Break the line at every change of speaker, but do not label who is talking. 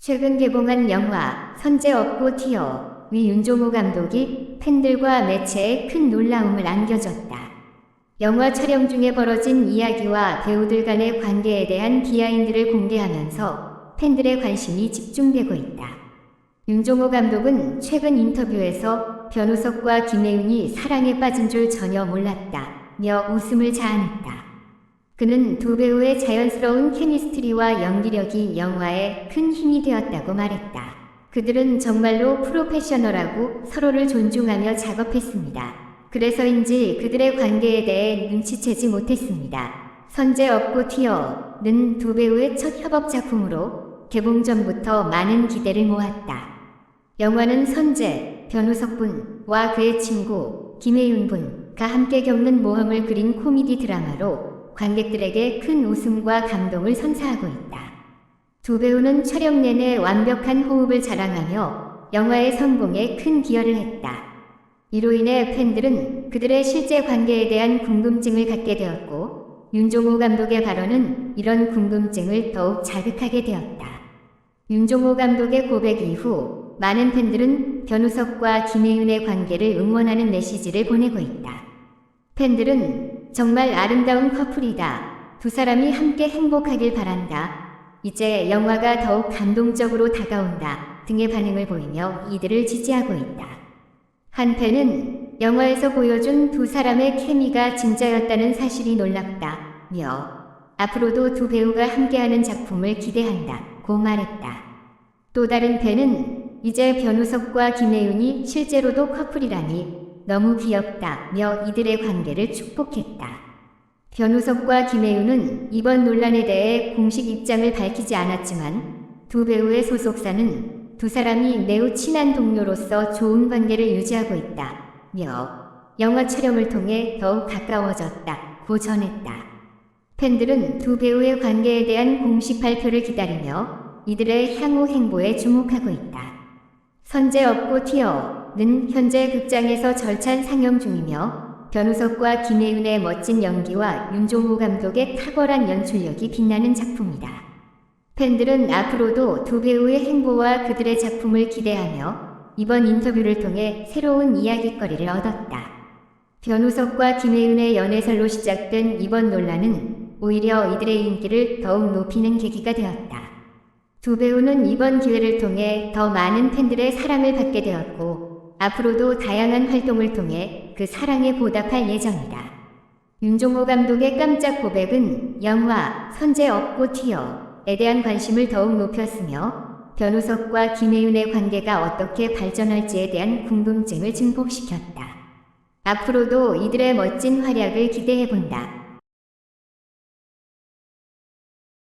최근 개봉한 영화 선제 업고 튀어 위 윤종호 감독이 팬들과 매체에 큰 놀라움을 안겨줬다. 영화 촬영 중에 벌어진 이야기와 배우들 간의 관계에 대한 비하인드를 공개하면서 팬들의 관심이 집중되고 있다. 윤종호 감독은 최근 인터뷰에서 변우석과 김혜윤이 사랑에 빠진 줄 전혀 몰랐다 며 웃음을 자아냈다. 그는 두 배우의 자연스러운 케미스트리와 연기력이 영화에 큰 힘이 되었다고 말했다. 그들은 정말로 프로페셔널하고 서로를 존중하며 작업했습니다. 그래서인지 그들의 관계에 대해 눈치채지 못했습니다. 선제 업고 튀어는 두 배우의 첫 협업 작품으로 개봉 전부터 많은 기대를 모았다. 영화는 선재, 변우석 군과 그의 친구 김혜윤 군과 함께 겪는 모험을 그린 코미디 드라마로 관객들에게 큰 웃음과 감동을 선사하고 있다. 두 배우는 촬영 내내 완벽한 호흡을 자랑하며 영화의 성공에 큰 기여를 했다. 이로 인해 팬들은 그들의 실제 관계에 대한 궁금증을 갖게 되었고, 윤종호 감독의 발언은 이런 궁금증을 더욱 자극하게 되었다. 윤종호 감독의 고백 이후 많은 팬들은 변우석과 김혜윤의 관계를 응원하는 메시지를 보내고 있다. 팬들은 정말 아름다운 커플이다. 두 사람이 함께 행복하길 바란다. 이제 영화가 더욱 감동적으로 다가온다. 등의 반응을 보이며 이들을 지지하고 있다. 한 팬은 영화에서 보여준 두 사람의 케미가 진짜였다는 사실이 놀랍다 며 앞으로도 두 배우가 함께하는 작품을 기대한다 고 말했다. 또 다른 팬은 이제 변우석과 김혜윤이 실제로도 커플이라니 너무 귀엽다며 이들의 관계를 축복했다. 변우석과 김혜윤은 이번 논란에 대해 공식 입장을 밝히지 않았지만 두 배우의 소속사는 두 사람이 매우 친한 동료로서 좋은 관계를 유지하고 있다 며 영화 촬영을 통해 더욱 가까워졌다고 전했다. 팬들은 두 배우의 관계에 대한 공식 발표를 기다리며 이들의 향후 행보에 주목하고 있다. 선제 업고 튀어 는 현재 극장에서 절찬 상영 중이며 변우석과 김혜윤의 멋진 연기와 윤종호 감독의 탁월한 연출력이 빛나는 작품이다. 팬들은 앞으로도 두 배우의 행보와 그들의 작품을 기대하며 이번 인터뷰를 통해 새로운 이야기거리를 얻었다. 변우석과 김혜윤의 연애설로 시작된 이번 논란은 오히려 이들의 인기를 더욱 높이는 계기가 되었다. 두 배우는 이번 기회를 통해 더 많은 팬들의 사랑을 받게 되었고, 앞으로도 다양한 활동을 통해 그 사랑에 보답할 예정이다. 윤종호 감독의 깜짝 고백은 영화 선제 업고 튀어에 대한 관심을 더욱 높였으며, 변우석과 김혜윤의 관계가 어떻게 발전할지에 대한 궁금증을 증폭시켰다. 앞으로도 이들의 멋진 활약을 기대해 본다.